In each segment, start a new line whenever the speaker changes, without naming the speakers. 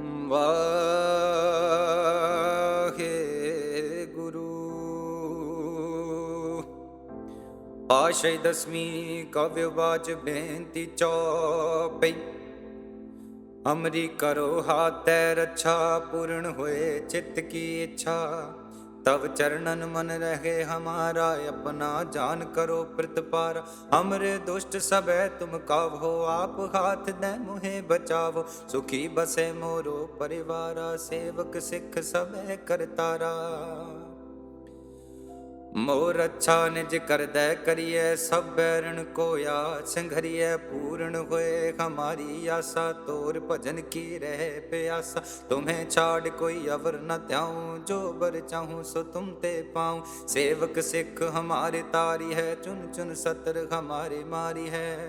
ਵਾਹਿਗੁਰੂ ਆਸ਼ੇ ਦਸਮੀ ਕਵਿ ਬਾਚ ਬੇਨਤੀ ਚੌਪਈ। ਅਮਰੀ ਕਰੋ ਹਾਤੈ ਰੱਛਾ, ਪੂਰਨ ਹੋਏ ਚਿੱਤ ਕੀ ਇੱਛਾ। ਤਵ ਚਰਨਨ ਮਨ ਰਹੇ ਹਮਾਰਾ, ਆਪਣਾ ਜਾਨ ਕਰੋ ਪ੍ਰਤਪਾਰ। ਹਮਰੇ ਦੁਸ਼ਟ ਸਭੈ ਤੁਮ ਕਾਵੋ, ਆਪ ਹਾਥ ਦੇ ਮੁਹੇ ਬਚਾਵੋ। ਸੁਖੀ ਬਸੇ ਮੋਰੋ ਪਰਿਵਾਰਾ, ਸੇਵਕ ਸਿੱਖ ਸਭੈ ਕਰਤਾਰਾ। ਮੋਰ ਅੱਛਾ ਨਿਜ ਕਰਦੈ ਕਰੀਐ, ਸਭ ਬੈਰਣ ਕੋਇਆ। ਸੰਘਰੀਐ, ਪੂਰਨ ਹੋਏ, ਹਮਾਰੀ ਆਸਾ, ਤੋਰ ਭਜਨ ਕੀ ਰਹਿ ਪਿਆਸਾ। ਤੁਮੇ ਛਾੜ ਕੋਈ ਅਵਰ ਨ ਧਿਆਉ, ਜੋ ਬਰ ਚਾਹੂੰ ਸੋ ਤੁਮ ਤੇ ਪਾਉ। ਸੇਵਕ ਸਿੱਖ ਹਮਾਰੇ ਤਾਰੀ ਹੈ ਚੁਨ ਚੁਨ ਸਤਰ ਹਮਾਰੇ ਮਾਰੀ ਹੈ।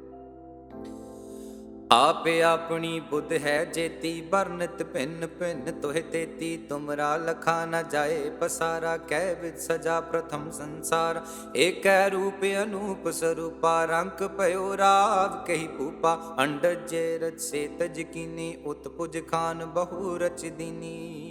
ਆਪੇ ਆਪਣੀ ਬੁੱਧ ਹੈ ਜੇਤੀ, ਵਰਨਤ ਭਿੰਨ ਭਿੰਨ ਤੋਹਿ ਤੇਤੀ। ਤੁਮਰਾ ਲਖਾ ਨ ਜਾਏ ਪਸਾਰਾ ਕਹਿ ਵਿਦ ਸਜਾ ਪ੍ਰਥਮ ਸੰਸਾਰ। ਏਕੈ ਰੂਪ ਅਨੂਪ ਸਰੂਪਾ ਰੰਕ ਭਇਓ ਰਾਵ ਕਹੀ ਭੂਪਾ। ਅੰਡਜ ਜੇ ਰਚ ਸੇ ਤਜ ਕੀਨੀ, ਉਤਪੁਜ ਖਾਨ ਬਹੁ ਰਚ ਦੀਨੀ।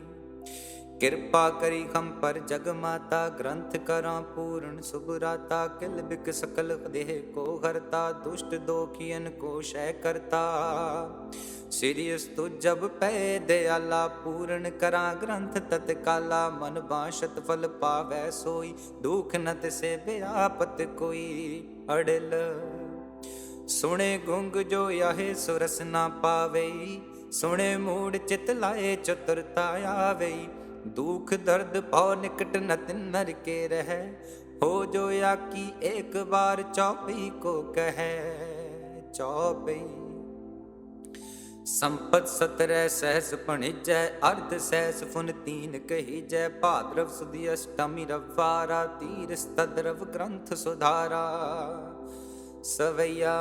ਕਿਰਪਾ ਕਰੀ ਹਮ ਪਰ ਜਗ ਮਾਤਾ, ਗ੍ਰੰਥ ਕਰਾਂ ਪੂਰਨ ਸੁਭਰਾਤਾ ਕਿਲ ਬਿਕ ਸਕਲ ਦੇਹ ਕੋ ਹਰਤਾ, ਦੁਸ਼ਟ ਦੋਖੀਨ ਕੋ ਸ਼ੈ ਕਰਤਾ। ਸਿਰਿਯਸ ਤੁ ਜਬ ਪੈ ਦਿਆਲਾ, ਪੂਰਨ ਕਰਾਂ ਗ੍ਰੰਥ ਤਤ ਕਾਲਾ ਮਨ ਬਾਸ਼ਤ ਫਲ ਪਾਵੈ ਸੋਈ, ਦੁਖ ਨਤ ਸੇ ਬਿਆਪਤ ਕੋਈ ਅੜਲ। ਸੁਣੇ ਗੁੰਗ ਜੋ ਆਹੇ ਸੁਰਸ ਨਾ ਪਾਵੇ ਸੁਣੇ ਮੂੜ ਚਿਤ ਲਾਏ ਚਤੁਰਤਾ ਆਵੇ ਦੁਖ ਦਰਦ ਭਉ ਨਿਕਟ ਨਤ ਨਰ ਕੇ ਰਹਿ। ਹੋ ਜੋ ਆਕੀ ਇੱਕ ਬਾਰ ਚੌਪਈ ਕੋ ਕਹੈ, ਚੌਪਈ। ਸੰਪਤ ਸਤਰੈ ਸਹਿਸ ਭਣਿਜੈ, ਅਰਧ ਸਹਿਸ ਫੁਨ ਤੀਨ ਕਹੀਜੈ। ਭਾਦਰਵ ਸੁਦੀ ਅਸ਼ਟਮੀ ਰਵਾਰਾ ਤੀਰ ਸਤਦਰਵ ਗ੍ਰੰਥ ਸੁਧਾਰਾ। ਸਵਈਆ,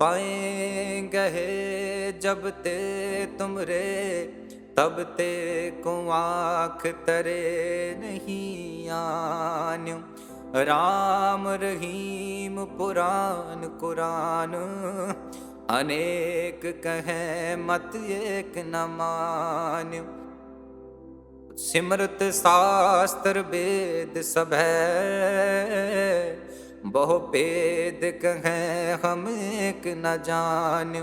ਪਾਏ ਗਏ ਜਬ ਤੇ ਤੁਮਰੇ ਤਬ ਤੇ ਕੋ ਆਖ ਤਰੇ ਨਹੀਂ ਆਨਿਓ ਰਾਮ ਰਹੀਮ ਪੁਰਾਨ ਕੁਰਾਨ ਅਨੇਕ ਕਹੈ ਮਤ ਏਕ ਨ ਮਾਨਿਓ ਸਿਮਰਤ ਸਾਸਤਰ ਵੇਦ ਸਭੈ ਬਹੁ ਭੇਦ ਕਹੈ ਹਮ ਏਕ ਨ ਜਾਣਿ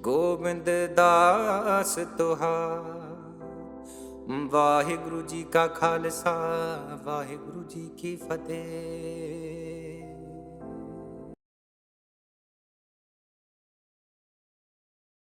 ਗੋਬਿੰਦ ਦਾਸ ਤੁਹਾਰ। ਵਾਹਿਗੁਰੂ ਜੀ ਕਾ ਖਾਲਸਾ ਵਾਹਿਗੁਰੂ ਜੀ ਕੀ ਫਤਿਹ।